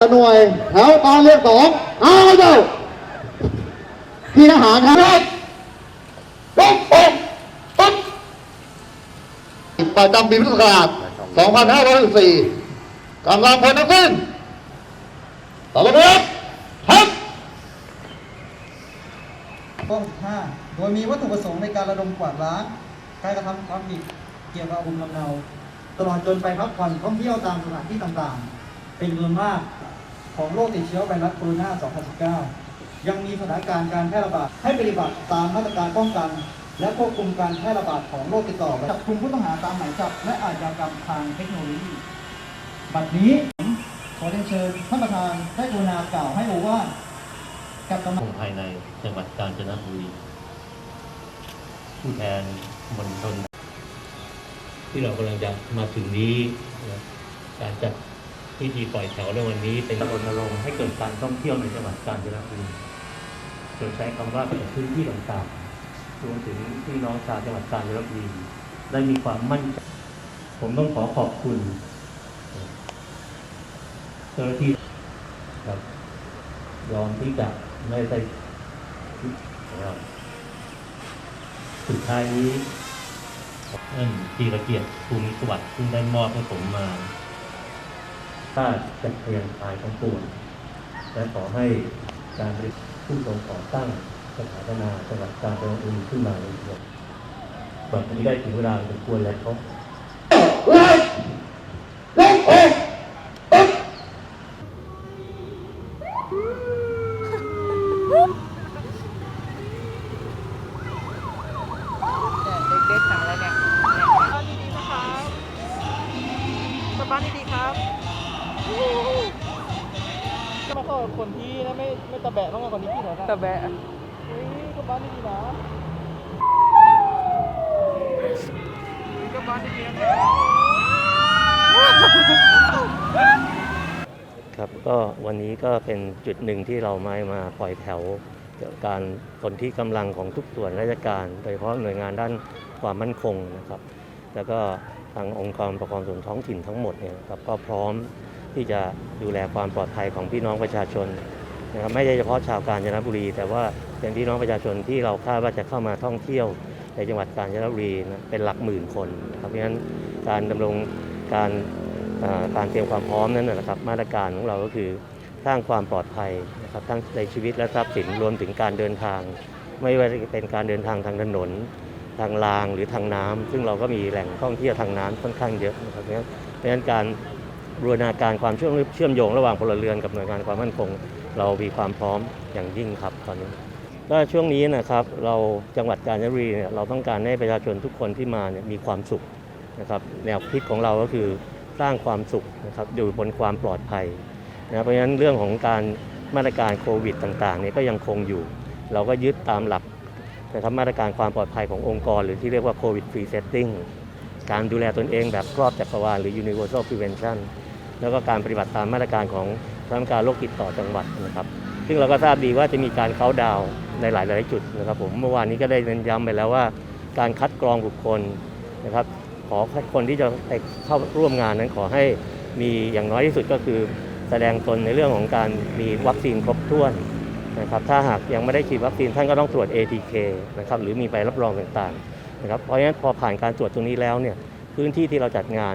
หน่วยแถวตอนเรียกสองเอาเจ้าพี่ทหารครับปุ๊บปุ๊บปุ๊บประจำปีพุทธศักราช2564กำลังพลทั้งสิ้นต่อไปครับครับข้อ15โดยมีวัตถุประสงค์ในการระดมกวาดล้างการกระทำความผิดเกี่ยวกับภูมิลำเนาตลอดจนไปพักผ่อนท่องเที่ยวตามสถานที่ต่างๆ เป็นจำนวนมาก ของโรคติดเชื้อไวรัสโคโรนา 2019 ยังมีสถานการณ์การแพร่ระบาดให้ปฏิบัติตามมาตรการป้องกัน และควบคุมการแพร่ระบาดของโรคติดต่อจับกลุ่มผู้ต้องหาตามหมายจับและอาชญากรรมทางเทคโนโลยี บัดนี้ขอเรียนเชิญท่านประธานได้กรุณากล่าวให้โอวาทกับกำลังภายในจังหวัดกาญจนบุรีผู้แทนมณฑลที่เรากำลังจะมาถึงนี้นะการจัด พิธีปล่อยแถวในวันนี้เป็นรณรงค์ให้เกิดการท่องเที่ยวในจังหวัดกาญจนบุรีโดยใช้คำว่าเป็นพื้นที่ต่างๆรวมถึงพี่น้องชาวจังหวัดกาญจนบุรีได้มีความมั่นใจผมต้องขอขอบคุณเจ้าหน้าที่ครับยอมที่จะไม่ได้สุดท้ายนี้ท่านจีระเกียรติภูมิสวัสดิ์ซึ่งได้มอบให้ผมมา ถ้าจัดเรียนตายของปวงและขอให้การบริผู้ทรงก่อตั้งสถาปนาจังหวัดกาญจนบุรีขึ้นมาในเดือนแบบนี้ได้ถึงเวลาสมควรแล้ว คนที่นะไม่ไม่ตะแบะต้องกับคนที่พี่หน่อยนะตะแบะเฮ้ยกลับบ้านดีๆนะกลับบ้านดีๆนะครับครับก็วันนี้ก็เป็นจุดหนึ่งที่เรามามาปล่อยแถวเกี่ยวกับการสนที่กำลังของทุกส่วนราชการ โดยเฉพาะหน่วยงานด้านความมั่นคงนะครับ แล้วก็ทางองค์กรปกครองส่วนท้องถิ่นทั้งหมดเนี่ยครับก็พร้อม ที่จะดูแลความปลอดภัยของพี่น้องประชาชนนะครับไม่ใช่เฉพาะชาวกาญจนบุรี แต่ว่าเป็นพี่น้องประชาชนที่เราคาดว่าจะเข้ามาท่องเที่ยวในจังหวัดกาญจนบุรีนะเป็นหลักหมื่นคนนะครับเพราะฉะนั้นการดำรงการการเตรียมความพร้อมนั้นนะครับมาตรการของเราก็คือสร้างความปลอดภัยนะครับทั้งในชีวิตและทรัพย์สินรวมถึงการเดินทาง ไม่ว่าจะเป็นการเดินทางทางถนน ทางรางหรือทางน้ำซึ่งเราก็มีแหล่งท่องเที่ยวทางน้ำค่อนข้างเยอะนะครับเพราะฉะนั้นการ บูรณาการความเชื่อมเชื่อมโยงระหว่างพลเรือนกับหน่วยงานความมั่นคง เรามีความพร้อมอย่างยิ่งครับตอนนี้ก็ช่วงนี้นะครับเราจังหวัดกาญจนบุรีเนี่ยเราต้องการให้ประชาชนทุกคนที่มาเนี่ยมีความสุขนะครับแนวคิดของเราก็คือสร้างความสุขนะครับอยู่บนความปลอดภัยนะเพราะฉะนั้นเรื่องของการมาตรการโควิดต่างๆเนี่ยก็ยังคงอยู่ เราก็ยึดตามหลักนะครับมาตรการความปลอดภัยขององค์กร หรือที่เรียกว่าโควิดฟรีเซตติ้ง การดูแลตนเองแบบครอบจักรวาลหรือ universal prevention แล้วก็การปฏิบัติตามมาตรการของคณะกรรมการโรคติดต่อจังหวัดนะครับ ซึ่งเราก็ทราบดีว่าจะมีการเคาดาวในหลายหลายๆจุดนะครับผมเมื่อวานนี้ก็ได้เน้นย้ำไปแล้วว่า การคัดกรองบุคคลนะครับ ขอคนที่จะไปเข้าร่วมงานนั้นขอให้มีอย่างน้อยที่สุดก็คือ แสดงตนในเรื่องของการมีวัคซีนครบถ้วนนะครับถ้าหากยังไม่ได้ฉีดวัคซีนท่านก็ต้องตรวจ ATK นะครับหรือมีใบรับรองต่างๆ นะครับเพราะฉะนั้นพอผ่านการตรวจตรงนี้แล้วเนี่ยพื้นที่ที่เราจัดงาน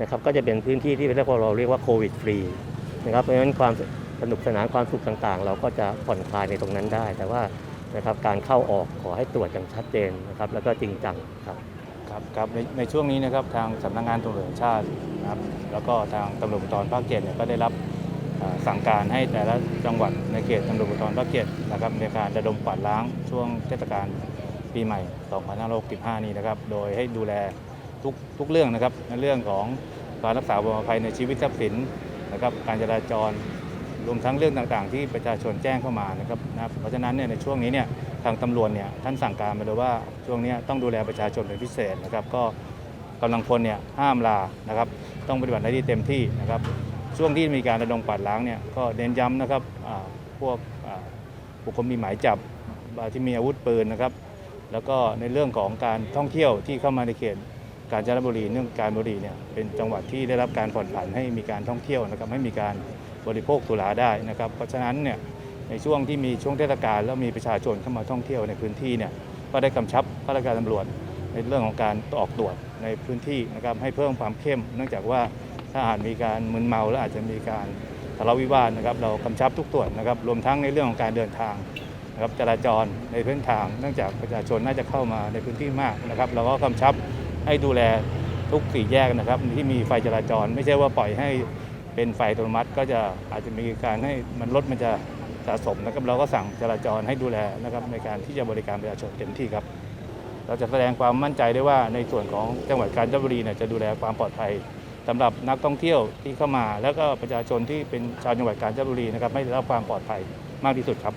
นะครับก็จะเป็นพื้นที่ที่เรียกว่าเราเรียกว่าโควิดฟรีนะครับเพราะฉะนั้นความสนุกสนานความสุขต่างๆ เราก็จะผ่อนคลายในตรงนั้นได้ แต่ว่านะครับการเข้าออกขอให้ตรวจอย่างชัดเจนนะครับแล้วก็จริงจังครับครับครับในในช่วงนี้นะครับทางสำนักงานตำรวจแห่งชาตินะครับแล้วก็ทางตำรวจภูธรภาคเจ็ดเนี่ยก็ได้รับสั่งการให้แต่ละจังหวัดในเขตตำรวจภูธรภาคเจ็ดนะครับในการระดมกวาดล้างช่วงเทศกาล ปีใหม่ 2565 นี้นะครับ โดยให้ดูแลทุกทุกเรื่องนะครับในเรื่องของการรักษาความปลอดภัยในชีวิตทรัพย์สินนะครับ การจราจรรวมทั้งเรื่องต่างๆ ที่ประชาชนแจ้งเข้ามานะครับนะเพราะฉะนั้นเนี่ยในช่วงนี้เนี่ยทางตำรวจเนี่ยท่านสั่งการมาเลยว่าช่วงนี้ต้องดูแลประชาชนเป็นพิเศษนะครับก็กำลังพลเนี่ยห้ามลานะครับต้องปฏิบัติหน้าที่เต็มที่นะครับช่วงที่มีการระดมกวาดล้างเนี่ยก็เน้นย้ำนะครับพวกบุคคลมีหมายจับที่มีอาวุธปืนนะครับ แล้วก็ในเรื่องของการท่องเที่ยวที่เข้ามาในเขตกาญจนบุรีเนื่องการบุรีเนี่ยเป็นจังหวัดที่ได้รับการผ่อนผันให้มีการท่องเที่ยวนะครับให้มีการบริโภคสุราได้นะครับ เพราะฉะนั้นเนี่ยในช่วงที่มีช่วงเทศกาลแล้วมีประชาชนเข้ามาท่องเที่ยวในพื้นที่เนี่ยก็ได้กำชับข้าราชการตำรวจในเรื่องของการออกตรวจในพื้นที่นะครับให้เพิ่มความเข้ม เนื่องจากว่าถ้าหากมีการมึนเมาแล้วอาจจะมีการทะเลาะวิวาทนะครับเรากำชับทุกตรวจนะครับรวมทั้งในเรื่องของการเดินทาง นะครับจราจรในพื้นทางเนื่องจากประชาชนน่าจะเข้ามาในพื้นที่มากนะครับเราก็กำชับให้ดูแลทุกสี่แยกนะครับ ที่มีไฟจราจร ไม่ใช่ว่าปล่อยให้เป็นไฟอัตโนมัติ ก็จะอาจจะมีการให้มันรถมันจะสะสมนะครับ เราก็สั่งจราจรให้ดูแลนะครับในการที่จะบริการประชาชนเต็มที่ครับ เราจะแสดงความมั่นใจได้ว่าในส่วนของจังหวัดกาญจนบุรีเนี่ยจะดูแลความปลอดภัยสำหรับนักท่องเที่ยวที่เข้ามา แล้วก็ประชาชนที่เป็นชาวจังหวัดกาญจนบุรีนะครับไม่ได้รับความปลอดภัยมากที่สุดครับ